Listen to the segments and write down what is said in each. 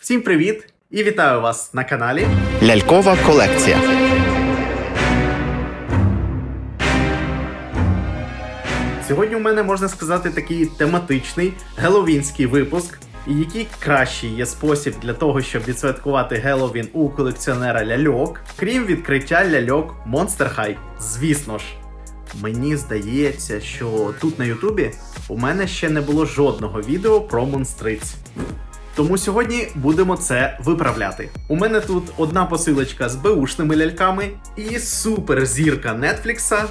Всім привіт і вітаю вас на каналі. Лялькова колекція. Сьогодні у мене можна сказати такий тематичний геловінський випуск. І який кращий є спосіб для того, щоб відсвяткувати Геловін у колекціонера ляльок, крім відкриття ляльок Monster High. Звісно ж, мені здається, що тут на Ютубі у мене ще не було жодного відео про монстриць. Тому сьогодні будемо це виправляти. У мене тут одна посилочка з беушними ляльками і суперзірка Нетфлікса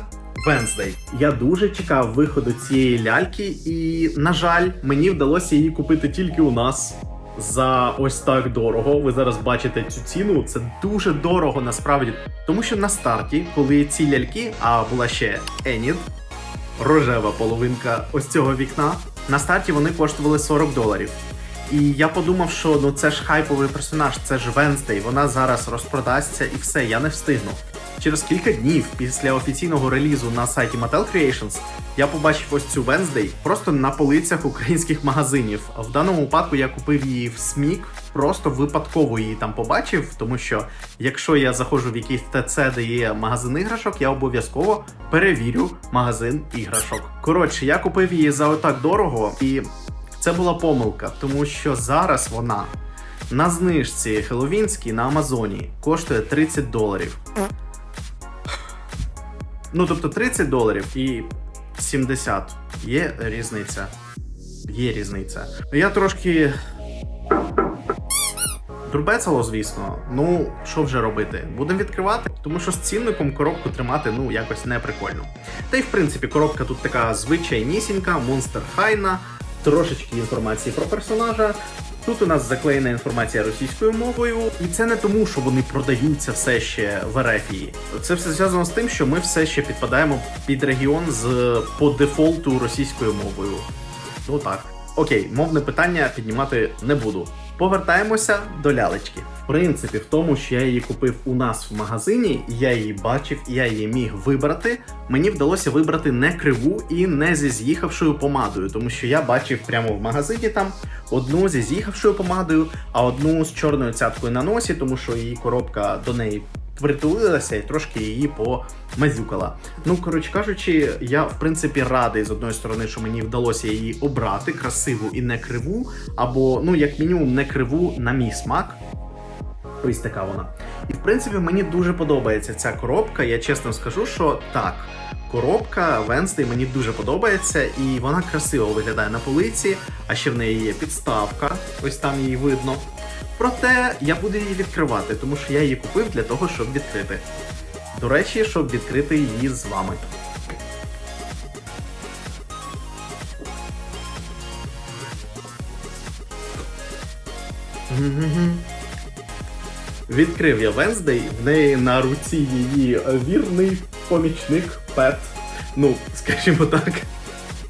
Wednesday. Я дуже чекав виходу цієї ляльки, і, на жаль, мені вдалося її купити тільки у нас. За ось так дорого. Ви зараз бачите цю ціну. Це дуже дорого насправді. Тому що на старті, коли ці ляльки, а була ще Енід, рожева половинка ось цього вікна, на старті вони коштували 40 доларів. І я подумав, що ну це ж хайповий персонаж, це ж Венздей, вона зараз розпродасться і все, я не встигну. Через кілька днів після офіційного релізу на сайті Mattel Creations я побачив ось цю Венздей просто на полицях українських магазинів. В даному випадку я купив її в СМІК, просто випадково її там побачив, тому що якщо я заходжу в якийсь ТЦ, де є магазин іграшок, я обов'язково перевірю магазин іграшок. Коротше, я купив її за отак дорого, і це була помилка, тому що зараз вона на знижці Хеловінській на Амазоні коштує 30 доларів. Ну, тобто 30 доларів і 70. Є різниця. Є різниця. Я трошки. Дурбецало, звісно. Ну, що вже робити? Будемо відкривати, тому що з цінником коробку тримати ну якось не прикольно. Та й в принципі коробка тут така звичайнісінька, монстр хайна, трошечки інформації про персонажа. Тут у нас заклеєна інформація російською мовою, і це не тому, що вони продаються все ще в Ерефії. Це все зв'язано з тим, що ми все ще підпадаємо під регіон з по дефолту російською мовою. Ну так. Окей, мовне питання піднімати не буду. Повертаємося до лялечки. В принципі, в тому, що я її купив у нас в магазині, я її бачив, я її міг вибрати. Мені вдалося вибрати не криву і не зі з'їхавшою помадою, тому що я бачив прямо в магазині там одну зі з'їхавшою помадою, а одну з чорною цяткою на носі, тому що її коробка до неї притулилася і трошки її помазюкала. Ну, коротше кажучи, я в принципі радий з одної сторони, що мені вдалося її обрати красиву і не криву, або ну як мінімум не криву на мій смак. Ось така вона. І в принципі мені дуже подобається ця коробка. Я чесно скажу, що так, коробка Wednesday мені дуже подобається, і вона красиво виглядає на полиці, а ще в неї є підставка, ось там її видно. Проте я буду її відкривати, тому що я її купив для того, щоб відкрити. До речі, щоб відкрити її з вами. Відкрив я Венздей, в неї на руці її вірний помічник Пет. Ну, скажімо так.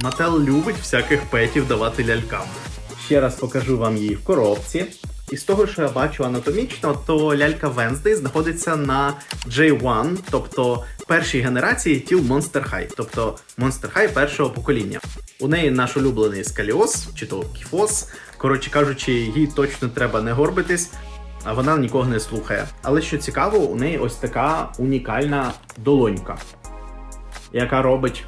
Мател любить всяких петів давати лялькам. Ще раз покажу вам її в коробці. І з того, що я бачу анатомічно, то лялька Wednesday знаходиться на J1, тобто першій генерації тіл Monster High, тобто Monster High першого покоління. У неї наш улюблений скаліоз, чи то кіфос. Коротше кажучи, їй точно треба не горбитись, а вона нікого не слухає. Але що цікаво, у неї ось така унікальна долонька, яка робить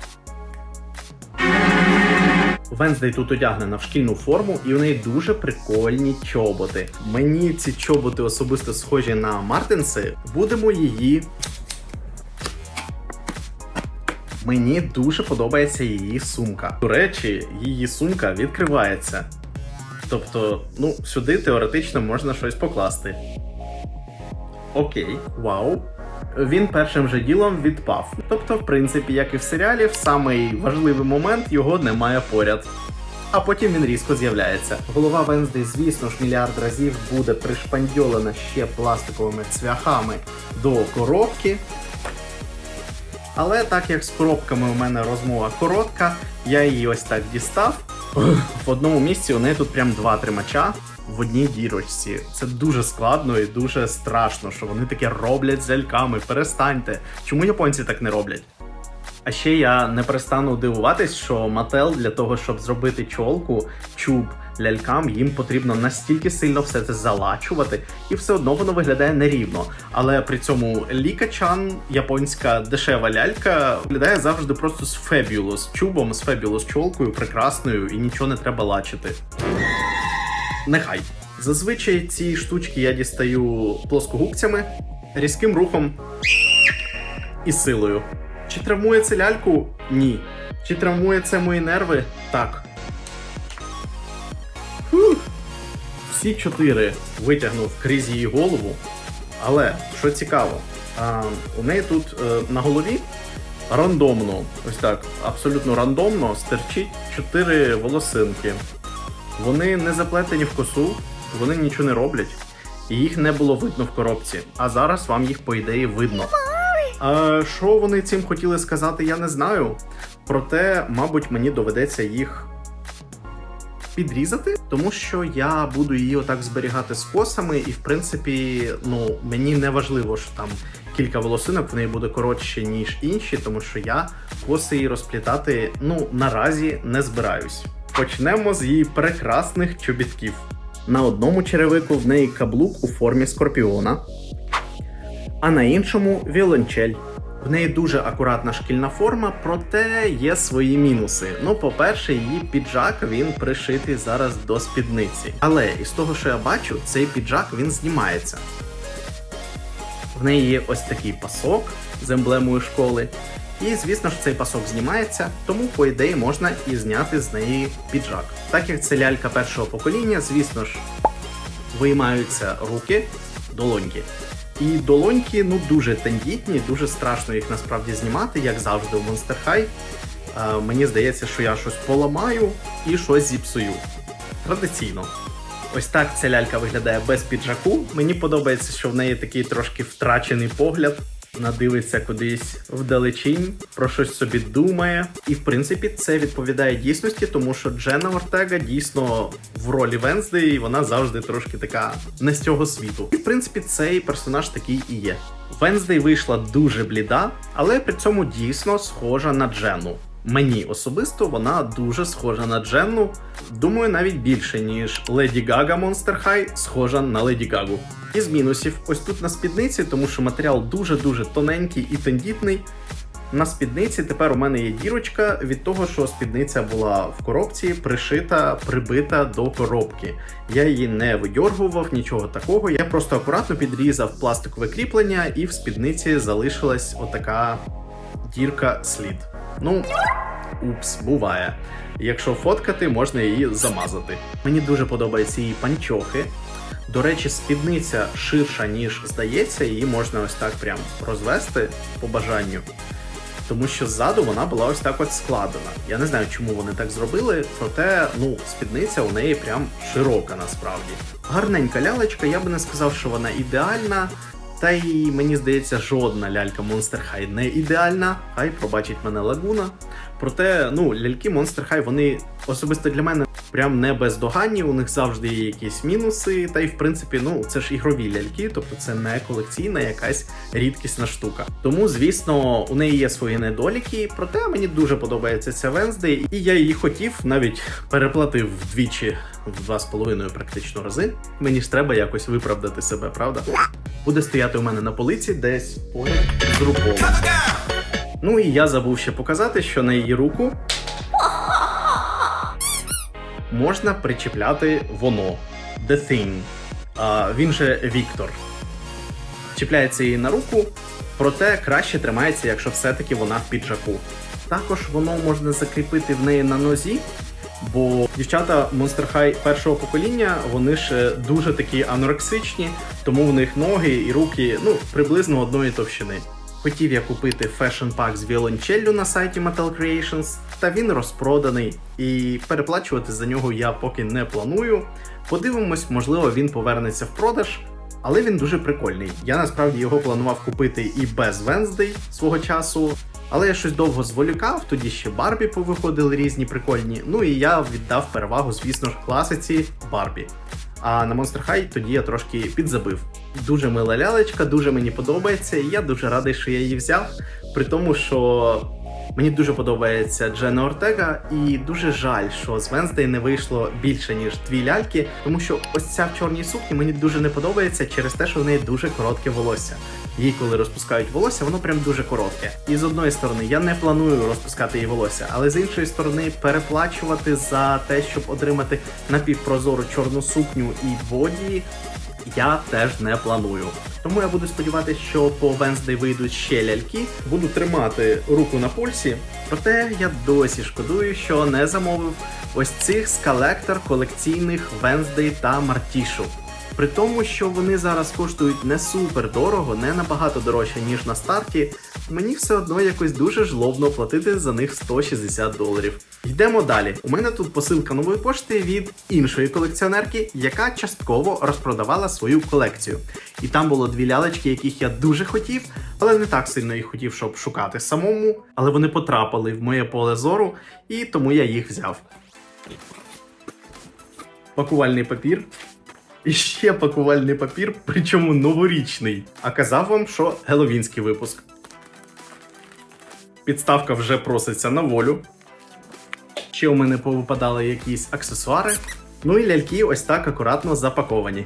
Венздей тут одягнена в шкільну форму, і у неї дуже прикольні чоботи. Мені ці чоботи особисто схожі на Мартинси. Будемо її. Мені дуже подобається її сумка. До речі, її сумка відкривається. Тобто, ну, сюди теоретично можна щось покласти. Окей, вау. Він першим же ділом відпав. Тобто, в принципі, як і в серіалі, в самий важливий момент його немає поряд. А потім він різко з'являється. Голова Венздей, звісно ж, мільярд разів буде пришпандьолена ще пластиковими цвяхами до коробки. Але так як з коробками у мене розмова коротка, я її ось так дістав. В одному місці у неї тут прям два тримача в одній дірочці. Це дуже складно і дуже страшно, що вони таке роблять з ляльками. Перестаньте. Чому японці так не роблять? А ще я не перестану дивуватись, що Mattel для того, щоб зробити чолку, чуб лялькам їм потрібно настільки сильно все це залачувати, і все одно воно виглядає нерівно. Але при цьому лікачан, японська дешева лялька, виглядає завжди просто з фебюлос чубом, з фебюлос чолкою, прекрасною, і нічого не треба лачити. Нехай. Зазвичай ці штучки я дістаю плоскогубцями, різким рухом і силою. Чи травмує це ляльку? Ні. Чи травмує це мої нерви? Так. Фух. Всі чотири витягнув крізь її голову. Але що цікаво, а, у неї тут е, на голові рандомно, ось так, абсолютно рандомно стерчить чотири волосинки. Вони не заплетені в косу, вони нічого не роблять, і їх не було видно в коробці. А зараз вам їх, по ідеї, видно. А що вони цим хотіли сказати, я не знаю. Проте, мабуть, мені доведеться їх підрізати, тому що я буду її отак зберігати з косами, і в принципі, ну мені не важливо, що там кілька волосинок в неї буде коротше, ніж інші, тому що я коси її розплітати ну наразі не збираюсь. Почнемо з її прекрасних чобітків. На одному черевику в неї каблук у формі скорпіона, а на іншому віолончель. В неї дуже акуратна шкільна форма, проте є свої мінуси. Ну, по-перше, її піджак він пришитий зараз до спідниці. Але із того, що я бачу, цей піджак він знімається. В неї є ось такий пасок з емблемою школи. І звісно ж цей пасок знімається, тому по ідеї можна і зняти з неї піджак. Так як це лялька першого покоління, звісно ж, виймаються руки, долоньки. І долоньки ну дуже тендітні, дуже страшно їх насправді знімати, як завжди у Monster High. Е, мені здається, що я щось поламаю і щось зіпсую. Традиційно. Ось так ця лялька виглядає без піджаку. Мені подобається, що в неї такий трошки втрачений погляд. Вона дивиться кудись вдалечінь, про щось собі думає. І в принципі це відповідає дійсності, тому що Дженна Ортега дійсно в ролі Венздей, вона завжди трошки така не з цього світу. І в принципі цей персонаж такий і є. Венздей вийшла дуже бліда, але при цьому дійсно схожа на Дженну. Мені особисто вона дуже схожа на Дженну. Думаю, навіть більше, ніж Леді Гага Monster High схожа на Леді Гагу. Із мінусів, ось тут на спідниці, тому що матеріал дуже-дуже тоненький і тендітний. На спідниці тепер у мене є дірочка від того, що спідниця була в коробці, пришита, прибита до коробки. Я її не видьоргував, нічого такого. Я просто акуратно підрізав пластикове кріплення, і в спідниці залишилась отака дірка слід. Ну, упс, буває. Якщо фоткати, можна її замазати. Мені дуже подобаються її панчохи. До речі, спідниця ширша, ніж здається, її можна ось так прям розвести по бажанню. Тому що ззаду вона була ось так от складена. Я не знаю, чому вони так зробили, проте ну, спідниця у неї прям широка насправді. Гарненька лялечка, я би не сказав, що вона ідеальна. Та й мені здається, жодна лялька Monster High не ідеальна. Хай пробачить мене лагуна. Проте, ну, ляльки Monster High, вони особисто для мене прям не бездоганні, у них завжди є якісь мінуси. Та й в принципі, ну це ж ігрові ляльки, тобто це не колекційна якась рідкісна штука. Тому, звісно, у неї є свої недоліки, проте мені дуже подобається ця Венздей, і я її хотів, навіть переплатив вдвічі в два з половиною практично рази. Мені ж треба якось виправдати себе, правда? Буде стояти у мене на полиці десь поряд з рукою. Ну і я забув ще показати, що на її руку можна причіпляти воно The Thing. А, він же Віктор. Чіпляється її на руку, проте краще тримається, якщо все-таки вона в піджаку. Також воно можна закріпити в неї на нозі, бо дівчата Monster High першого покоління, вони ж е, дуже такі анорексичні, тому в них ноги і руки ну, приблизно одної товщини. Хотів я купити фешн пак з віолончеллю на сайті Mattel Creations, та він розпроданий, і переплачувати за нього я поки не планую. Подивимось, можливо, він повернеться в продаж. Але він дуже прикольний. Я насправді його планував купити і без Венздей свого часу. Але я щось довго зволікав, тоді ще Барбі повиходили різні прикольні. Ну і я віддав перевагу, звісно ж, класиці Барбі. А на Monster High тоді я трошки підзабив. Дуже мила лялечка, дуже мені подобається, і я дуже радий, що я її взяв. При тому, що Мені дуже подобається Джена Ортега, і дуже жаль, що з Венздей не вийшло більше ніж дві ляльки, тому що ось ця в чорній сукні мені дуже не подобається через те, що в неї дуже коротке волосся. Їй, коли розпускають волосся, воно прям дуже коротке. І з одної сторони, я не планую розпускати її волосся, але з іншої сторони, переплачувати за те, щоб отримати напівпрозору чорну сукню і боді, я теж не планую. Тому я буду сподіватися, що по Венздей вийдуть ще ляльки. Буду тримати руку на пульсі. Проте я досі шкодую, що не замовив ось цих з колектор колекційних Венздей та Мартішу. При тому, що вони зараз коштують не супер дорого, не набагато дорожче, ніж на старті, мені все одно якось дуже жлобно платити за них 160 доларів. Йдемо далі. У мене тут посилка нової пошти від іншої колекціонерки, яка частково розпродавала свою колекцію. І там було дві лялечки, яких я дуже хотів, але не так сильно їх хотів, щоб шукати самому. Але вони потрапили в моє поле зору, і тому я їх взяв. Пакувальний папір. І ще пакувальний папір, причому новорічний. А казав вам, що геловінський випуск. Підставка вже проситься на волю. Ще у мене повипадали якісь аксесуари. Ну і ляльки ось так акуратно запаковані.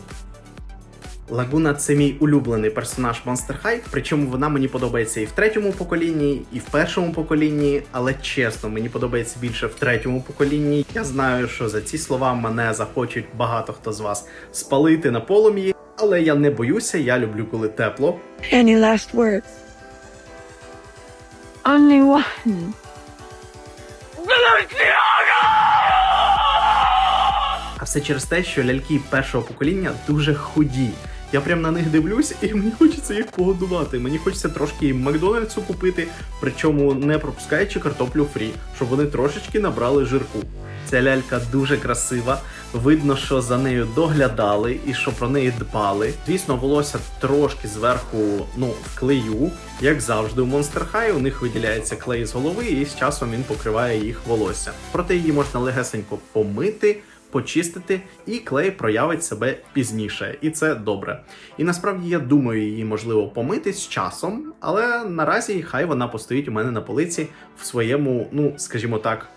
Лагуна це мій улюблений персонаж Monster High, причому вона мені подобається і в третьому поколінні, і в першому поколінні, але чесно, мені подобається більше в третьому поколінні. Я знаю, що за ці слова мене захочуть багато хто з вас спалити на полум'ї, але я не боюся, я люблю, коли тепло. Any last words? Only one. А все через те, що ляльки першого покоління дуже худі. Я прям на них дивлюсь, і мені хочеться їх погодувати. Мені хочеться трошки Макдональдсу купити, причому не пропускаючи картоплю фрі, щоб вони трошечки набрали жирку. Ця лялька дуже красива. Видно, що за нею доглядали і що про неї дбали. Звісно, волосся трошки зверху, ну, в клею, як завжди у Monster High, у них виділяється клей з голови, і з часом він покриває їх волосся. Проте її можна легесенько помити почистити, і клей проявить себе пізніше, і це добре. І насправді я думаю, її можливо помити з часом, але наразі хай вона постоїть у мене на полиці в своєму, ну скажімо так.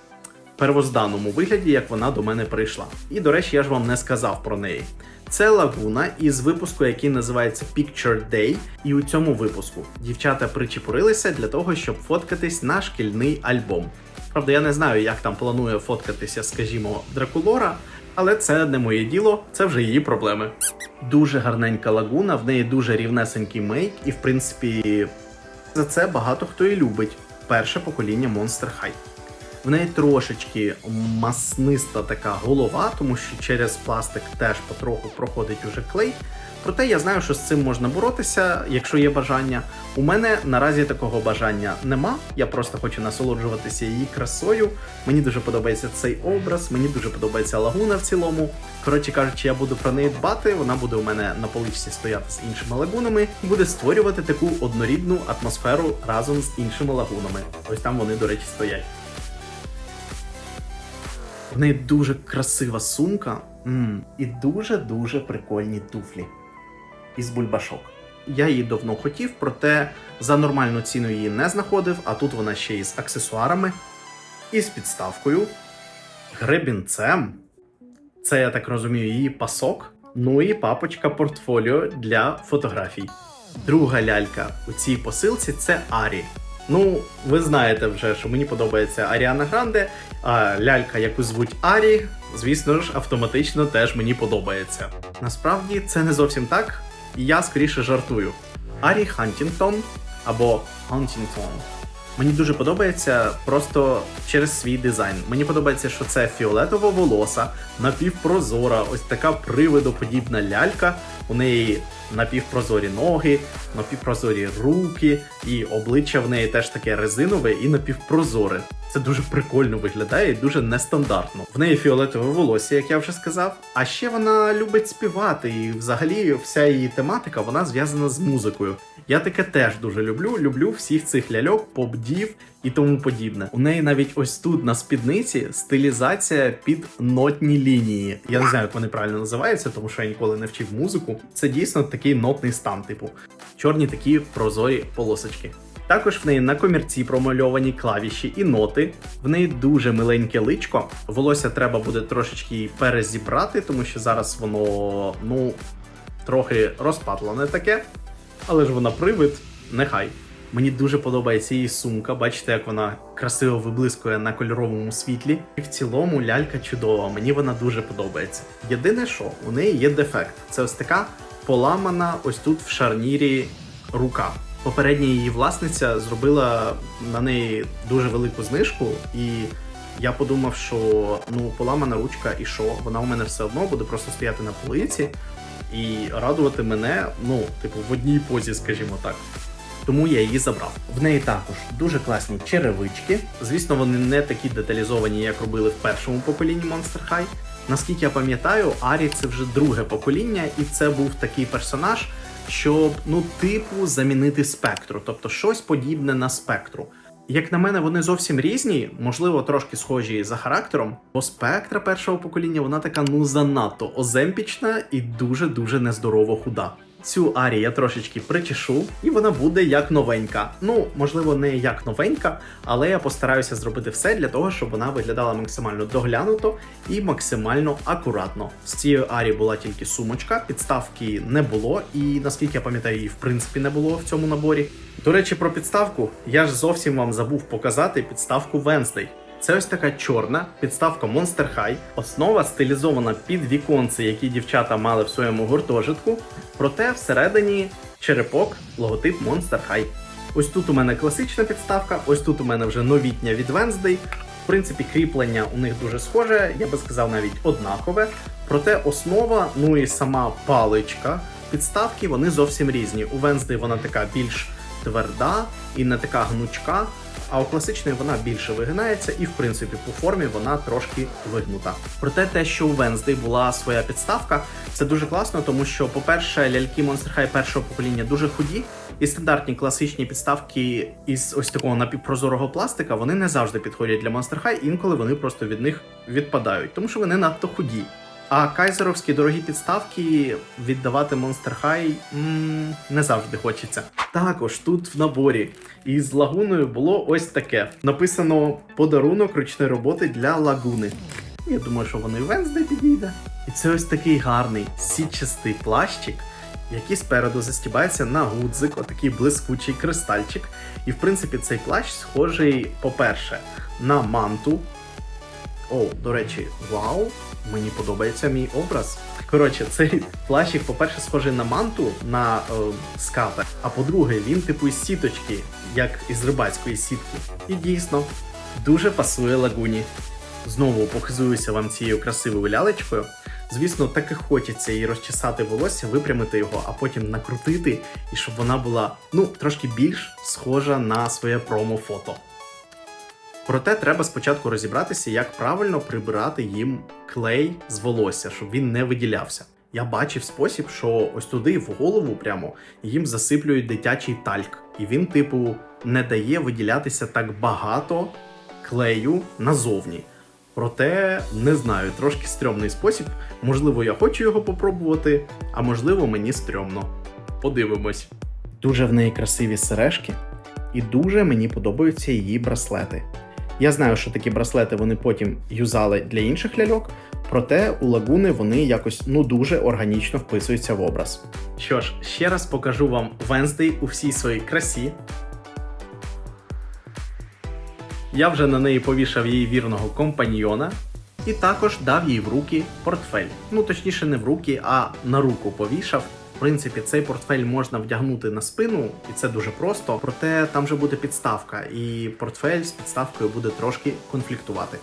Первозданному вигляді, як вона до мене прийшла. І до речі, я ж вам не сказав про неї. Це лагуна із випуску, який називається Picture Day. І у цьому випуску дівчата причепурилися для того, щоб фоткатись на шкільний альбом. Правда, я не знаю, як там планує фоткатися, скажімо, Дракулора, але це не моє діло, це вже її проблеми. Дуже гарненька лагуна, в неї дуже рівнесенький мейк, і в принципі за це багато хто і любить перше покоління Monster High. В неї трошечки масниста така голова, тому що через пластик теж потроху проходить уже клей. Проте я знаю, що з цим можна боротися, якщо є бажання. У мене наразі такого бажання нема. Я просто хочу насолоджуватися її красою. Мені дуже подобається цей образ, мені дуже подобається лагуна в цілому. Коротше кажучи, я буду про неї дбати. Вона буде у мене на поличці стояти з іншими лагунами і буде створювати таку однорідну атмосферу разом з іншими лагунами. Ось там вони, до речі, стоять. В неї дуже красива сумка м, і дуже-дуже прикольні туфлі із бульбашок. Я її давно хотів, проте за нормальну ціну її не знаходив, а тут вона ще із аксесуарами, і з підставкою, гребінцем. Це, я так розумію, її пасок. Ну і папочка портфоліо для фотографій. Друга лялька у цій посилці це Арі. Ну, ви знаєте вже, що мені подобається Аріана Гранде, а лялька, яку звуть Арі, звісно ж, автоматично теж мені подобається. Насправді це не зовсім так, і я скоріше жартую. Арі Хантінгтон або Хантінгтон. Мені дуже подобається просто через свій дизайн. Мені подобається, що це фіолетово волоса, напівпрозора, ось така привидоподібна лялька. У неї напівпрозорі ноги, напівпрозорі руки, і обличчя в неї теж таке резинове і напівпрозоре. Це дуже прикольно виглядає і дуже нестандартно. В неї фіолетове волосся, як я вже сказав. А ще вона любить співати, і взагалі вся її тематика вона зв'язана з музикою. Я таке теж дуже люблю. Люблю всіх цих ляльок, поп-дів і тому подібне. У неї навіть ось тут на спідниці стилізація під нотні лінії. Я не знаю, як вони правильно називаються, тому що я ніколи не вчив музику. Це дійсно такий нотний стан, типу чорні такі прозорі полосочки. Також в неї на комірці промальовані клавіші і ноти. В неї дуже миленьке личко. Волосся треба буде трошечки перезібрати, тому що зараз воно ну трохи розпатлене таке. Але ж вона привид, нехай. Мені дуже подобається її сумка. Бачите, як вона красиво виблискує на кольоровому світлі. І в цілому лялька чудова. Мені вона дуже подобається. Єдине, що у неї є дефект. Це ось така поламана ось тут в шарнірі рука. Попередня її власниця зробила на неї дуже велику знижку, і я подумав, що ну поламана ручка, і що вона у мене все одно буде просто стояти на полиці і радувати мене, ну, типу, в одній позі, скажімо так. Тому я її забрав. В неї також дуже класні черевички. Звісно, вони не такі деталізовані, як робили в першому поколінні Monster High. Наскільки я пам'ятаю, Арі це вже друге покоління, і це був такий персонаж, щоб ну, типу, замінити спектру, тобто щось подібне на спектру. Як на мене, вони зовсім різні, можливо, трошки схожі за характером, бо спектра першого покоління вона така ну занадто оземпічна і дуже дуже нездорово худа. Цю Арі я трошечки причешу, і вона буде як новенька. Ну, можливо, не як новенька, але я постараюся зробити все для того, щоб вона виглядала максимально доглянуто і максимально акуратно. З цією Арі була тільки сумочка, підставки не було, і наскільки я пам'ятаю, її в принципі не було в цьому наборі. До речі, про підставку я ж зовсім вам забув показати підставку Wednesday. Це ось така чорна підставка Monster High, основа стилізована під віконці, які дівчата мали в своєму гуртожитку. Проте всередині черепок, логотип Monster High. Ось тут у мене класична підставка, ось тут у мене вже новітня від Wednesday. В принципі, кріплення у них дуже схоже, я би сказав навіть однакове. Проте основа, ну і сама паличка підставки, вони зовсім різні. У Wednesday вона така більш тверда і не така гнучка. А у класичної вона більше вигинається, і в принципі по формі вона трошки вигнута. Проте те, що у Wednesday була своя підставка, це дуже класно, тому що, по-перше, ляльки Monster High першого покоління дуже худі, і стандартні класичні підставки із ось такого напівпрозорого пластика вони не завжди підходять для Monster High, інколи вони просто від них відпадають, тому що вони надто худі. А кайзеровські дорогі підставки віддавати Monster High м, не завжди хочеться. Також тут в наборі із лагуною було ось таке: написано подарунок ручної роботи для лагуни. Я думаю, що воно і Венздей підійде. І це ось такий гарний сітчастий плащик, який спереду застібається на гудзик, отакий блискучий кристальчик. І в принципі цей плащ схожий, по-перше, на манту. О, до речі, вау! Мені подобається мій образ. Коротше, цей плащик, по-перше, схожий на манту на е, ската, а по-друге, він типу із сіточки, як із рибацької сітки. І дійсно дуже пасує лагуні. Знову похизуюся вам цією красивою лялечкою. Звісно, так і хочеться їй розчесати волосся, випрямити його, а потім накрутити, і щоб вона була ну трошки більш схожа на своє промо-фото. Проте треба спочатку розібратися, як правильно прибирати їм клей з волосся, щоб він не виділявся. Я бачив спосіб, що ось туди в голову прямо їм засиплюють дитячий тальк, і він, типу, не дає виділятися так багато клею назовні. Проте не знаю, трошки стрьомний спосіб. Можливо, я хочу його попробувати, а можливо, мені стрьомно. Подивимось. Дуже в неї красиві сережки, і дуже мені подобаються її браслети. Я знаю, що такі браслети вони потім юзали для інших ляльок, проте у лагуни вони якось ну дуже органічно вписуються в образ. Що ж, ще раз покажу вам Wednesday у всій своїй красі. Я вже на неї повішав її вірного компаньйона і також дав їй в руки портфель. Ну точніше, не в руки, а на руку повішав. В принципі, цей портфель можна вдягнути на спину, і це дуже просто. Проте там вже буде підставка, і портфель з підставкою буде трошки конфліктувати.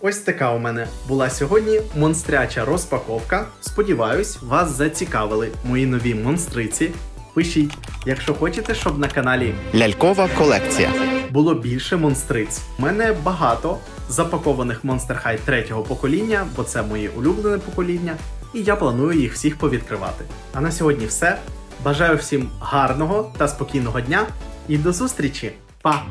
Ось така у мене була сьогодні монстряча розпаковка. Сподіваюсь, вас зацікавили мої нові монстриці. Пишіть, якщо хочете, щоб на каналі Лялькова колекція. було більше монстриць. У мене багато запакованих Monster High третього покоління, бо це моє улюблене покоління, і я планую їх всіх повідкривати. А на сьогодні все. Бажаю всім гарного та спокійного дня і до зустрічі! Па!